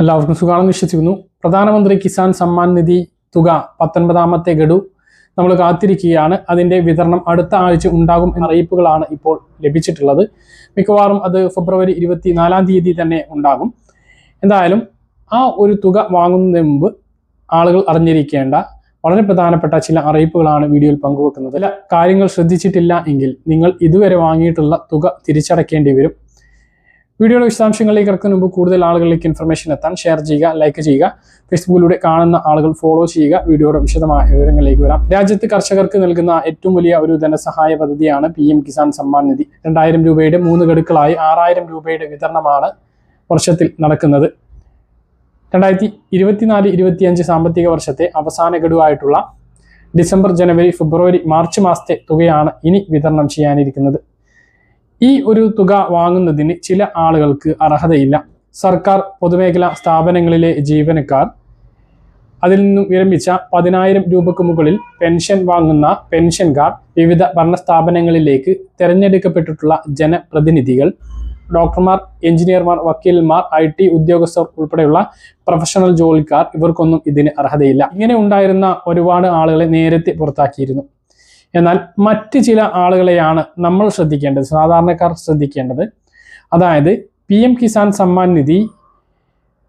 എല്ലാവർക്കും സുഖാണെന്ന് വിശ്വസിക്കുന്നു. പ്രധാനമന്ത്രി കിസാൻ സമ്മാൻ നിധി തുക പത്തൊൻപതാമത്തെ ഗഡു നമ്മൾ കാത്തിരിക്കുകയാണ്. അതിന്റെ വിതരണം അടുത്ത ആഴ്ച ഉണ്ടാകും എന്ന അറിയിപ്പുകളാണ് ഇപ്പോൾ ലഭിച്ചിട്ടുള്ളത്. മിക്കവാറും അത് ഫെബ്രുവരി ഇരുപത്തിനാലാം തീയതി തന്നെ ഉണ്ടാകും. എന്തായാലും ആ ഒരു തുക വാങ്ങുന്നതിന് മുമ്പ് ആളുകൾ അറിഞ്ഞിരിക്കേണ്ട വളരെ പ്രധാനപ്പെട്ട ചില അറിയിപ്പുകളാണ് വീഡിയോയിൽ പങ്കുവെക്കുന്നത്. കാര്യങ്ങൾ ശ്രദ്ധിച്ചിട്ടില്ല എങ്കിൽ നിങ്ങൾ ഇതുവരെ വാങ്ങിയിട്ടുള്ള തുക തിരിച്ചടക്കേണ്ടി വരും. വീഡിയോയുടെ വിശദാംശങ്ങളിലേക്ക് ഇറക്കുന്ന മുമ്പ് കൂടുതൽ ആളുകളിലേക്ക് ഇൻഫർമേഷൻ എത്താൻ ഷെയർ ചെയ്യുക ലൈക്ക് ചെയ്യുക ഫേസ്ബുക്കിലൂടെ കാണുന്ന ആളുകൾ ഫോളോ ചെയ്യുക വീഡിയോയുടെ വിശദമായ വിവരങ്ങളിലേക്ക് വരാം. രാജ്യത്ത് കർഷകർക്ക് നൽകുന്ന ഏറ്റവും വലിയ ഒരു ധനസഹായ പദ്ധതിയാണ് പി കിസാൻ സമ്മാൻ നിധി രണ്ടായിരം രൂപയുടെ മൂന്ന് ഗഡുക്കളായി ആറായിരം രൂപയുടെ വിതരണമാണ് വർഷത്തിൽ നടക്കുന്നത്. രണ്ടായിരത്തി ഇരുപത്തിനാല് ഇരുപത്തിയഞ്ച് സാമ്പത്തിക വർഷത്തെ അവസാന ഗഡുവായിട്ടുള്ള ഡിസംബർ ജനുവരി ഫെബ്രുവരി മാർച്ച് മാസത്തെ തുകയാണ് ഇനി വിതരണം ചെയ്യാനിരിക്കുന്നത്. ഈ ഒരു തുക വാങ്ങുന്നതിന് ചില ആളുകൾക്ക് അർഹതയില്ല. സർക്കാർ പൊതുമേഖലാ സ്ഥാപനങ്ങളിലെ ജീവനക്കാർ അതിൽ നിന്നും വിരമിച്ച പതിനായിരം രൂപക്ക് മുകളിൽ പെൻഷൻ വാങ്ങുന്ന പെൻഷൻകാർ വിവിധ ഭരണസ്ഥാപനങ്ങളിലേക്ക് തിരഞ്ഞെടുക്കപ്പെട്ടിട്ടുള്ള ജനപ്രതിനിധികൾ ഡോക്ടർമാർ എഞ്ചിനീയർമാർ വക്കീൽമാർ ഐ ടി ഉദ്യോഗസ്ഥർ ഉൾപ്പെടെയുള്ള പ്രൊഫഷണൽ ജോലിക്കാർ ഇവർക്കൊന്നും ഇതിന് അർഹതയില്ല. ഇങ്ങനെ ഉണ്ടായിരുന്ന ഒരുപാട് ആളുകളെ നേരത്തെ പുറത്താക്കിയിരുന്നു. എന്നാൽ മറ്റ് ചില ആളുകളെയാണ് നമ്മൾ ശ്രദ്ധിക്കേണ്ടത് സാധാരണക്കാർ ശ്രദ്ധിക്കേണ്ടത്. അതായത് പി എം കിസാൻ സമ്മാൻ നിധി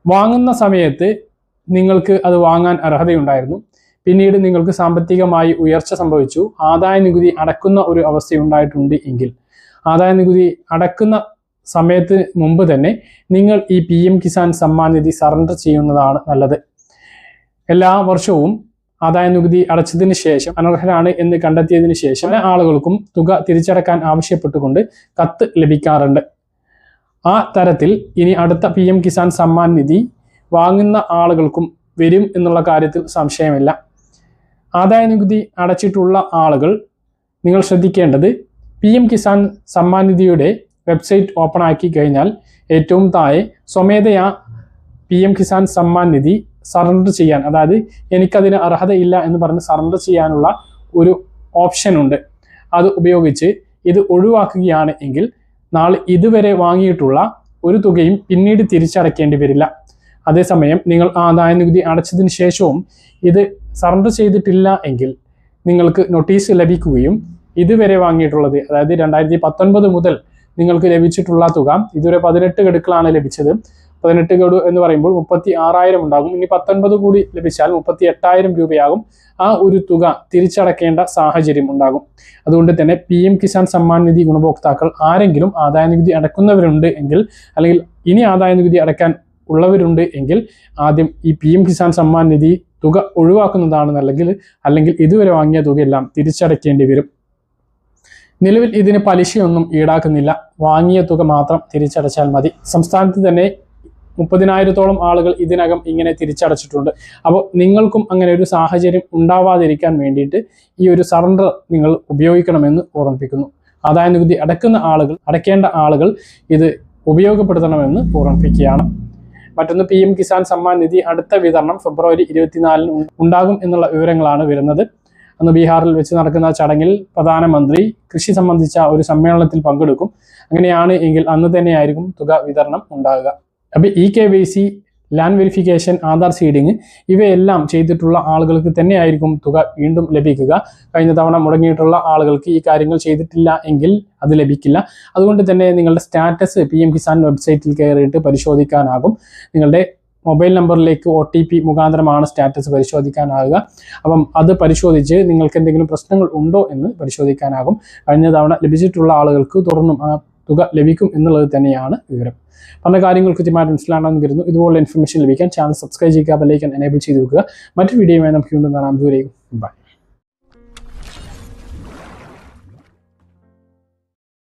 വാങ്ങുന്ന സമയത്ത് നിങ്ങൾക്ക് അത് വാങ്ങാൻ അർഹതയുണ്ടായിരുന്നു. പിന്നീട് നിങ്ങൾക്ക് സാമ്പത്തികമായി ഉയർച്ച സംഭവിച്ചു. ആദായ നികുതി അടക്കുന്ന ഒരു അവസ്ഥയുണ്ടായിട്ടുണ്ട് എങ്കിൽ ആദായ നികുതി അടക്കുന്ന സമയത്ത് മുമ്പ് തന്നെ നിങ്ങൾ ഈ P M Kisan Samman Nidhi surrender ചെയ്യുന്നതാണ് നല്ലത്. എല്ലാ വർഷവും ആദായ നികുതി അടച്ചതിന് ശേഷം അനർഹരാണ് എന്ന് കണ്ടെത്തിയതിന് ശേഷം പല ആളുകൾക്കും തുക തിരിച്ചടക്കാൻ ആവശ്യപ്പെട്ടുകൊണ്ട് കത്ത് ലഭിക്കാറുണ്ട്. ആ തരത്തിൽ ഇനി അടുത്ത പി എം കിസാൻ സമ്മാൻ നിധി വാങ്ങുന്ന ആളുകൾക്കും വരും എന്നുള്ള കാര്യത്തിൽ സംശയമില്ല. ആദായ നികുതി അടച്ചിട്ടുള്ള ആളുകൾ നിങ്ങൾ ശ്രദ്ധിക്കേണ്ടത് പി എം കിസാൻ സമ്മാൻ നിധിയുടെ വെബ്സൈറ്റ് ഓപ്പൺ ആക്കി കഴിഞ്ഞാൽ ഏറ്റവും താഴെ സ്വമേധയാ P M Kisan Samman Nidhi surrender ചെയ്യാൻ അതായത് എനിക്കതിന് അർഹതയില്ല എന്ന് പറഞ്ഞ് സറണ്ടർ ചെയ്യാനുള്ള ഒരു ഓപ്ഷൻ ഉണ്ട്. അത് ഉപയോഗിച്ച് ഇത് ഒഴിവാക്കുകയാണ് എങ്കിൽ നാളെ ഇതുവരെ വാങ്ങിയിട്ടുള്ള ഒരു തുകയും പിന്നീട് തിരിച്ചടക്കേണ്ടി വരില്ല. അതേസമയം നിങ്ങൾ ആദായ നികുതി അടച്ചതിന് ശേഷവും ഇത് സറണ്ടർ ചെയ്തിട്ടില്ല എങ്കിൽ നിങ്ങൾക്ക് നോട്ടീസ് ലഭിക്കുകയും ഇതുവരെ വാങ്ങിയിട്ടുള്ളത് അതായത് രണ്ടായിരത്തി പത്തൊൻപത് മുതൽ നിങ്ങൾക്ക് ലഭിച്ചിട്ടുള്ള തുക ഇതുവരെ പതിനെട്ട് ഗഡുക്കളാണ് ലഭിച്ചത്. പതിനെട്ട് ഗഡു എന്ന് പറയുമ്പോൾ മുപ്പത്തി ആറായിരം ഉണ്ടാകും. ഇനി പത്തൊൻപത് കൂടി ലഭിച്ചാൽ മുപ്പത്തി എട്ടായിരം രൂപയാകും. ആ ഒരു തുക തിരിച്ചടക്കേണ്ട സാഹചര്യം ഉണ്ടാകും. അതുകൊണ്ട് തന്നെ പി എം കിസാൻ സമ്മാൻ നിധി ഗുണഭോക്താക്കൾ ആരെങ്കിലും ആദായ നികുതി അടക്കുന്നവരുണ്ട് എങ്കിൽ അല്ലെങ്കിൽ ഇനി ആദായ നികുതി അടക്കാൻ ഉള്ളവരുണ്ട് എങ്കിൽ ആദ്യം ഈ പി എം കിസാൻ സമ്മാൻ നിധി തുക ഒഴിവാക്കുന്നതാണ് നല്ലെങ്കിൽ അല്ലെങ്കിൽ ഇതുവരെ വാങ്ങിയ തുകയെല്ലാം തിരിച്ചടയ്ക്കേണ്ടി വരും. നിലവിൽ ഇതിന് പലിശയൊന്നും ഈടാക്കുന്നില്ല. വാങ്ങിയ തുക മാത്രം തിരിച്ചടച്ചാൽ മതി. സംസ്ഥാനത്ത് തന്നെ മുപ്പതിനായിരത്തോളം ആളുകൾ ഇതിനകം ഇങ്ങനെ തിരിച്ചടച്ചിട്ടുണ്ട്. അപ്പോൾ നിങ്ങൾക്കും അങ്ങനെ ഒരു സാഹചര്യം ഉണ്ടാവാതിരിക്കാൻ വേണ്ടിയിട്ട് ഈ ഒരു സറണ്ടർ നിങ്ങൾ ഉപയോഗിക്കണമെന്ന് ഓർമ്മിപ്പിക്കുന്നു. ആദായ നികുതി അടക്കുന്ന ആളുകൾ അടയ്ക്കേണ്ട ആളുകൾ ഇത് ഉപയോഗപ്പെടുത്തണമെന്ന് ഓർമ്മിപ്പിക്കുകയാണ്. മറ്റൊന്ന് പി എം കിസാൻ സമ്മാൻ നിധി അടുത്ത വിതരണം ഫെബ്രുവരി ഇരുപത്തിനാലിന് ഉണ്ടാകും എന്നുള്ള വിവരങ്ങളാണ് വരുന്നത്. അന്ന് ബീഹാറിൽ വെച്ച് നടക്കുന്ന ചടങ്ങിൽ പ്രധാനമന്ത്രി കൃഷി സംബന്ധിച്ച ഒരു സമ്മേളനത്തിൽ പങ്കെടുക്കും. അങ്ങനെയാണ് എങ്കിൽ അന്ന് തന്നെയായിരിക്കും തുക വിതരണം ഉണ്ടാകുക. അപ്പോൾ E K Y C land verification Aadhaar seeding ഇവയെല്ലാം ചെയ്തിട്ടുള്ള ആളുകൾക്ക് തന്നെയായിരിക്കും തുക വീണ്ടും ലഭിക്കുക. കഴിഞ്ഞ തവണ മുടങ്ങിയിട്ടുള്ള ആളുകൾക്ക് ഈ കാര്യങ്ങൾ ചെയ്തിട്ടില്ല എങ്കിൽ അത് ലഭിക്കില്ല. അതുകൊണ്ട് തന്നെ നിങ്ങളുടെ സ്റ്റാറ്റസ് പി എം കിസാൻ വെബ്സൈറ്റിൽ കയറിയിട്ട് പരിശോധിക്കാനാകും. നിങ്ങളുടെ മൊബൈൽ നമ്പറിലേക്ക് ഒ ടി പി മുഖാന്തരമാണ് സ്റ്റാറ്റസ് പരിശോധിക്കാനാകുക. അപ്പം അത് പരിശോധിച്ച് നിങ്ങൾക്ക് എന്തെങ്കിലും പ്രശ്നങ്ങൾ ഉണ്ടോ എന്ന് പരിശോധിക്കാനാകും. കഴിഞ്ഞ തവണ ലഭിച്ചിട്ടുള്ള ആളുകൾക്ക് തുടർന്നും തുക ലഭിക്കും എന്നുള്ളത് തന്നെയാണ് വിവരം. പറഞ്ഞ കാര്യങ്ങൾ കൃത്യമായിട്ട് മനസ്സിലാണെന്ന് കരുതുന്നു ഇതുപോലുള്ള ഇൻഫർമേഷൻ ലഭിക്കാൻ ചാനൽ സബ്സ്ക്രൈബ് ചെയ്യുക ബെല്ലൈക്കൻ എനേബിൾ ചെയ്ത് വെക്കുക. മറ്റു വീഡിയോയുമായി നമുക്ക് വീണ്ടും കാണാം. ദൂരേക്കും ബൈ